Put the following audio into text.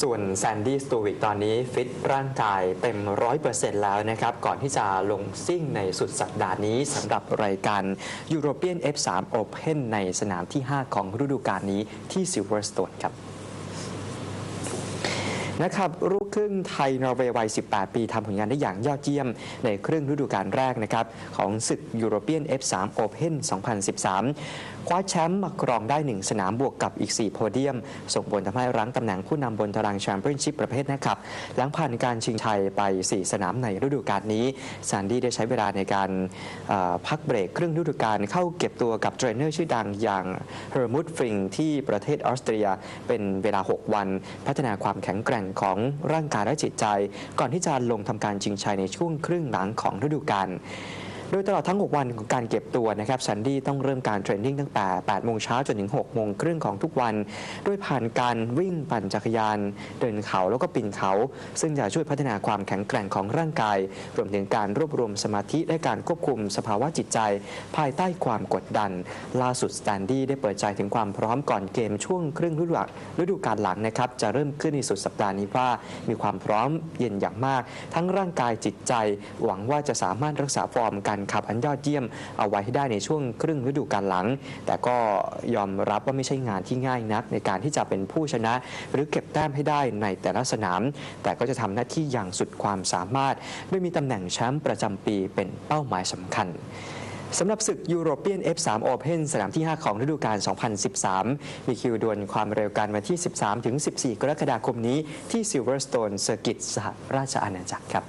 ส่วนแซนดี้สตูวิกตอนนี้ฟิตร่างกายเต็มร้อยเปอร์เซ็นต์แล้วนะครับ ก่อนที่จะลงซิ่งในสุดสัปดาห์นี้สำหรับรายการยูโรเปียน F3 Open ในสนามที่ 5 ของฤดูกาลนี้ที่ซิลเวอร์สโตนครับ นะครับลูกครึ่งไทยนอร์เวย์วัย 18 ปีทำผลงานได้อย่างยอดเยี่ยม ในครึ่งฤดูกาลแรกนะครับของศึกยูโรเปียน F3 Open 2013 คว้าแชมป์มาครองได้ 1 สนามบวกกับอีก 4 โพเดียม ส่งผลทำให้รั้งตำแหน่งผู้นำบนตารางแชมเปี้ยนชิพประเภทนะครับหลังผ่านการชิงชัยไป 4 สนามในฤดูกาลนี้ซานดี้ได้ใช้เวลาในการพักเบรกครึ่งฤดูกาลเข้าเก็บตัวกับเทรนเนอร์ชื่อดังอย่างเฮอร์มุตฟริงที่ประเทศออสเตรียเป็นเวลา 6 วัน พัฒนาความแข็งแกร่งของร่างกายและจิตใจ ก่อนที่จะลงทำการชิงชัยในช่วงครึ่งหลังของฤดูกาล โดยตลอดทั้ง 6 วันของการเก็บตัวนะครับซันดี้ต้องเริ่มการเทรนนิ่งตั้งแต่8โมงเช้าจนถึง6โมงครึ่งของทุกวัน โดยผ่านการวิ่งปั่นจักรยาน เดินเขาแล้วก็ปีนเขา ซึ่งจะช่วยพัฒนาความแข็งแกร่งของร่างกาย รวมถึงการรวบรวมสมาธิและการควบคุมสภาวะจิตใจ ภายใต้ความกดดัน ล่าสุดสแตนดี้ได้เปิดใจถึงความพร้อมก่อนเกมช่วงครึ่งฤดูฤดูกาลหลังนะครับจะเริ่มขึ้นในสุดสัปดาห์นี้ว่า มีความพร้อมเย็นอย่างมาก ทั้งร่างกายจิตใจ หวังว่าจะสามารถรักษาฟอร์มการขับอันยอดเยี่ยมเอาไว้ให้ได้ในช่วงครึ่งฤดูกาลหลัง แต่ก็ยอมรับว่าไม่ใช่งานที่ง่ายนัก ในการที่จะเป็นผู้ชนะ หรือเก็บแต้มให้ได้ในแต่ละสนาม แต่ก็จะทำหน้าที่อย่างสุดความสามารถโดยมีตำแหน่งแชมป์ประจำปีเป็นเป้าหมายสำคัญสำหรับศึกยูโรเปียน F3 Open สนามที่ 5 ของฤดูกาล 2013 มีคิวดวลความเร็วกันวันที่ 13ถึง14 กรกฎาคมนี้ที่ Silverstone Circuit สหราชอาณาจักรครับ